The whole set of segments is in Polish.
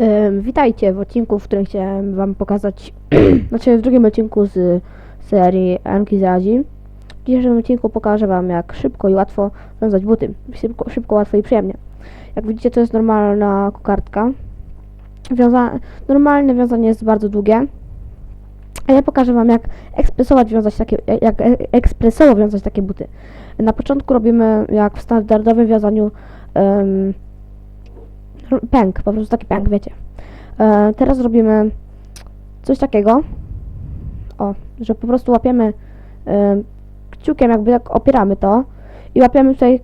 Ym, witajcie w odcinku, w którym chciałem wam pokazać, znaczy w drugim odcinku z serii Anki z Azji. W dzisiejszym odcinku pokażę wam jak szybko i łatwo wiązać buty. Szybko, szybko, łatwo i przyjemnie. Jak widzicie to jest normalna kokardka. Wiąza normalne wiązanie jest bardzo długie. A ja pokażę wam jak ekspresowo wiązać takie, jak e- ekspresowo wiązać takie buty. Na początku robimy jak w standardowym wiązaniu ym, pęk, po prostu taki pęk, wiecie. E, teraz robimy coś takiego, o, że po prostu łapiemy e, kciukiem, jakby tak opieramy to i łapiemy tutaj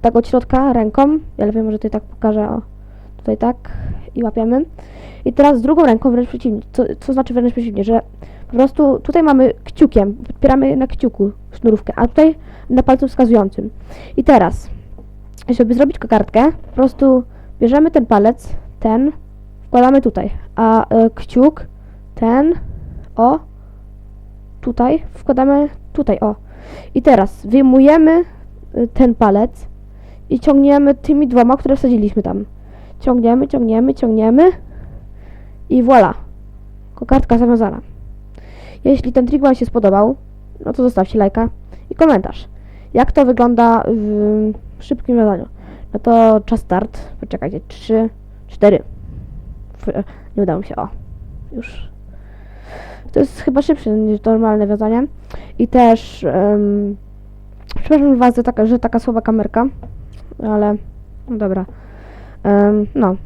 tak od środka ręką, ja lepiej może tutaj tak pokażę, o, tutaj tak i łapiemy. I teraz drugą ręką wręcz przeciwnie, co, co znaczy wręcz przeciwnie, że po prostu tutaj mamy kciukiem, podpieramy na kciuku sznurówkę, a tutaj na palcu wskazującym. I teraz, żeby zrobić kokardkę, po prostu bierzemy ten palec, ten, wkładamy tutaj, a e, kciuk, ten, o, tutaj, wkładamy tutaj, o. I teraz wyjmujemy y, ten palec i ciągniemy tymi dwoma, które wsadziliśmy tam. Ciągniemy, ciągniemy, ciągniemy i voilà. Kokardka zawiązana. Jeśli ten trik Wam się spodobał, no to zostawcie lajka i komentarz. Jak to wygląda w szybkim wiązaniu? No to czas start. Poczekajcie. 3, 4. Nie udało mi się. O. Już. To jest chyba szybsze niż normalne wiązanie. I też. Um, przepraszam Was, że taka, że taka słaba kamerka. Ale. No dobra. Em, no.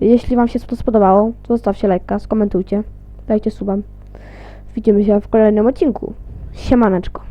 Jeśli Wam się to spodobało, to zostawcie lajka, skomentujcie. Dajcie suba. Widzimy się w kolejnym odcinku. Siemaneczko.